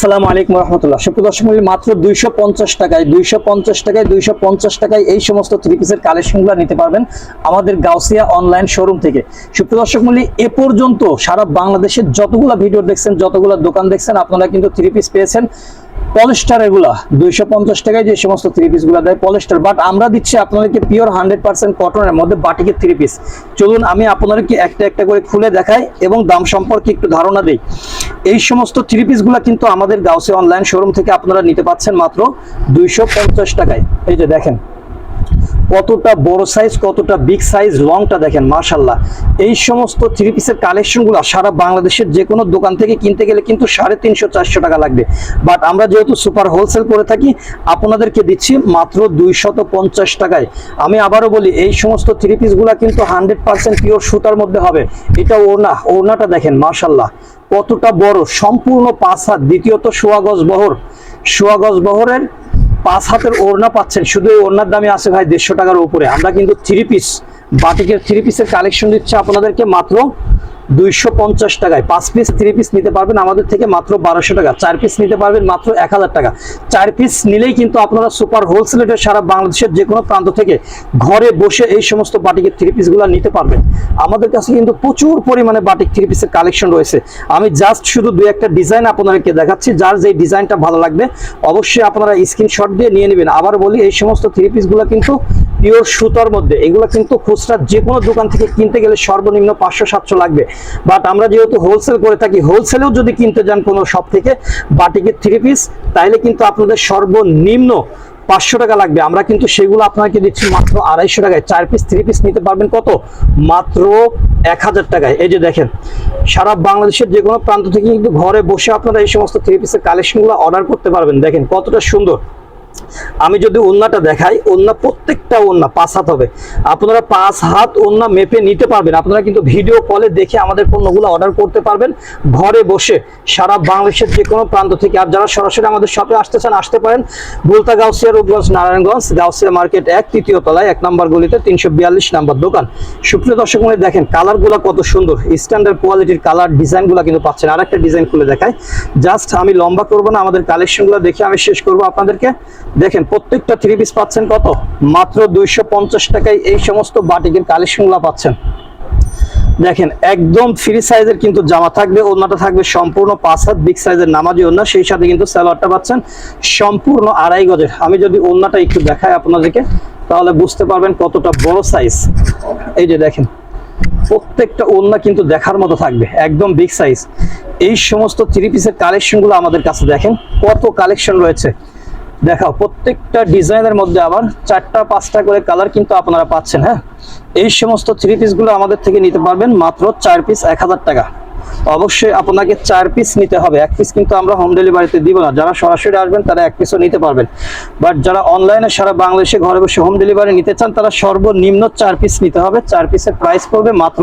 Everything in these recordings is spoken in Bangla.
আসসালামু আলাইকুম রহমতুল্লাহ। সুপ্রিয় দর্শক মাত্র দুইশো পঞ্চাশ টাকায় দুইশো পঞ্চাশ টাকায় দুইশো পঞ্চাশ টাকায় এই সমস্ত থ্রি পিসের কালেকশনগুলো নিতে পারবেন আমাদের গাউসিয়া অনলাইন শোরুম থেকে। সুপ্রিয় দর্শক মণ্ডলী, এ পর্যন্ত সারা বাংলাদেশের যতগুলো ভিডিও দেখছেন যতগুলো দোকান দেখছেন আপনারা কিন্তু থ্রি পিস পেয়েছেন। পলিস্টার এগুলা দুইশো পঞ্চাশ টাকায় যে সমস্ত থ্রি পিসগুলা দেয় পলিস্টার বাট আমরা দিচ্ছি আপনাদেরকে পিওর হান্ড্রেড পার্সেন্ট কটনের মধ্যে বাটিকের থ্রি পিস চলুন আমি আপনাদেরকে একটা একটা করে খুলে দেখাই এবং দাম সম্পর্কে একটু ধারণা দিই। এই সমস্ত থ্রি পিসগুলা কিন্তু আমাদের গাউসে অনলাইন শোরুম থেকে আপনারা নিতে পাচ্ছেন মাত্র দুইশো পঞ্চাশ টাকায়। এই যে দেখেন কতটা বড় সাইজ কতটা বিগ সাইজ লংটা দেখেন মার্শাল্লাহ এই সমস্ত থ্রি পিসের কালেকশনগুলো সারা বাংলাদেশের যে কোনো দোকান থেকে কিনতে গেলে কিন্তু সাড়ে তিনশো, চারশো টাকা লাগবে। বাট আমরা যেহেতু সুপার হোলসেল করে থাকি, আপনাদেরকে দিচ্ছি মাত্র দুইশত পঞ্চাশ টাকায়। আমি আবারও বলি, এই সমস্ত থ্রি পিসগুলো কিন্তু হান্ড্রেড পার্সেন্ট পিওর সুতার মধ্যে হবে। এটা ওড়না, ওড়নাটা দেখেন মার্শাল্লাহ কতটা বড়, সম্পূর্ণ পাঁচ হাত, দ্বিতীয়ত সোয়াগজ বহর। সোয়াগজ বহরের পাঁচ হাতের ওড়না পাচ্ছেন। শুধু ওড়নার দামে আছে ভাই দেড়শো টাকার উপরে। আমরা কিন্তু থ্রি পিস বাটিকের থ্রি পিসের কালেকশন দিচ্ছে আপনাদেরকে মাত্র দুইশো পঞ্চাশ টাকায়। পাঁচ পিস থ্রি পিস নিতে পারবেন। আমাদের থেকে মাত্র বারোশো টাকা। চার পিস নিতে পারবেন মাত্র এক হাজার টাকা। চার পিস নিলেই কিন্তু আপনারা সুপার হোলসেলের সারা বাংলাদেশের যে কোনো প্রান্ত থেকে ঘরে বসে এই সমস্ত বাটিকের থ্রি পিসগুলো নিতে পারবেন। আমাদের কাছে কিন্তু প্রচুর পরিমাণে বাটিক থ্রি পিসের কালেকশন রয়েছে। আমি জাস্ট শুধু দুই একটা ডিজাইন আপনাদেরকে দেখাচ্ছি। যার যে ডিজাইনটা ভালো লাগবে, অবশ্যই আপনারা স্ক্রিনশট দিয়ে নিয়ে নেবেন। আবার বলি, এই সমস্ত থ্রি পিসগুলো কিন্তু পিওর সুতার মধ্যে। এগুলো কিন্তু খুচরা যে কোনো দোকান থেকে কিনতে গেলে সর্বনিম্ন পাঁচশো, সাতশো লাগবে। বাট আমরা যেহেতু হোলসেল করে থাকি হোলসেলেও যদি কিনতে যান কোনো শপ থেকে, বাটিকের থ্রি পিস তাইলে কিন্তু আপনাদের সর্বনিম্ন পাঁচশো টাকা লাগবে। আমরা কিন্তু সেগুলো আপনাকে দিচ্ছি মাত্র আড়াইশো টাকায়। চার পিস থ্রি পিস নিতে পারবেন কত? মাত্র এক হাজার টাকায়। এই যে দেখেন, সারা বাংলাদেশের যে কোনো প্রান্ত থেকে কিন্তু ঘরে বসে আপনারা এই সমস্ত থ্রি পিসের কালেকশনগুলো অর্ডার করতে পারবেন। দেখেন কতটা সুন্দর। আমি যদি ওন্নাটা দেখাই ওন্না প্রত্যেকটা ওন্না পাঁচ হাত হবে। আপনারা পাঁচ হাত ওন্না মেপে নিতে পারবেন। আপনারা কিন্তু ভিডিও কলে দেখে আমাদের পণ্যগুলো অর্ডার করতে পারবেন। ঘরে বসে সারা বাংলাদেশের যে কোনো প্রান্ত থেকে আর যারা সরাসরি আমাদের শপে আসতে চান, আসতে পারেন। বুলতা গাউসিয়া, রূপগঞ্জ, নারায়ণগঞ্জ, গাউসিয়া মার্কেট এক, তৃতীয় তলায় এক নম্বর গলিতে তিনশো বিয়াল্লিশ নম্বর দোকান। সুপ্রিয় দর্শক মনে দেখেন কালারগুলো কত সুন্দর। স্ট্যান্ডার্ড কোয়ালিটির কালার ডিজাইনগুলো কিন্তু পাচ্ছেন। আর একটা ডিজাইন খুলে দেখায় জাস্ট আমি লম্বা করব না, আমাদের কালেকশনগুলো দেখে আমি শেষ করব আপনাদেরকে। দেখেন, প্রত্যেকটা থ্রি পিস পাচ্ছেন কত? মাত্র দুইশো পঞ্চাশ টাকায় এই সমস্ত বাটিকের কালেকশনগুলো পাচ্ছেন। দেখেন, একদম ফ্রি সাইজের কিন্তু জামা থাকবে, ওড়নাটা থাকবে সম্পূর্ণ পাঁচ হাত বিগ সাইজের নামাজি ওড়না, সেই সাথে কিন্তু স্যালোয়ারটা পাচ্ছেন সম্পূর্ণ আড়াই গজের। আমি যদি ওড়নাটা একটু দেখাই আপনাদেরকে, তাহলে বুঝতে পারবেন কতটা বড় সাইজ এই যে দেখেন, প্রত্যেকটা ওড়না কিন্তু দেখার মতো থাকবে, একদম বিগ সাইজ এই সমস্ত থ্রি পিসের কালেকশনগুলো আমাদের কাছে দেখেন, কত কালেকশন রয়েছে। দেখাও, প্রত্যেকটা ডিজাইনের মধ্যে আবার চারটা, পাঁচটা করে কালার কিন্তু আপনারা পাচ্ছেন হ্যাঁ? এই সমস্ত থ্রি পিসগুলো আমাদের থেকে নিতে পারবেন মাত্র চার পিস এক হাজার টাকা। অবশ্যই আপনাকে চার পিস নিতে হবে, এক পিস কিন্তু আমরা হোম ডেলিভারিতে দিব না। যারা সরাসরি আসবেন, তারা এক পিসও নিতে পারবেন। বাট যারা অনলাইনে সারা বাংলাদেশে ঘরে বসে হোম ডেলিভারি নিতে চান, তারা সর্বনিম্ন চার পিস নিতে হবে। চার পিসের প্রাইস পড়বে মাত্র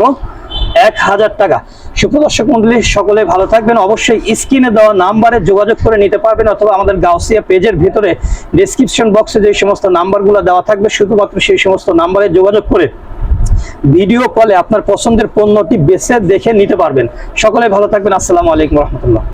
এক হাজার টাকা। সুপ্রদর্শক মন্ডলী, সকলে ভালো থাকবেন। অবশ্যই স্ক্রিনে দেওয়া নাম্বারে যোগাযোগ করে নিতে পারবেন অথবা আমাদের গাউসিয়া পেজের ভিতরে ডিসক্রিপশন বক্সে যে সমস্ত নাম্বারগুলো দেওয়া থাকবে, শুধুমাত্র সেই সমস্ত নাম্বারে যোগাযোগ করে ভিডিও কলে আপনার পছন্দের পণ্যটি বেছে দেখে নিতে পারবেন। সকলে ভালো থাকবেন। আসসালামু আলাইকুম রহমতুল্লাহ।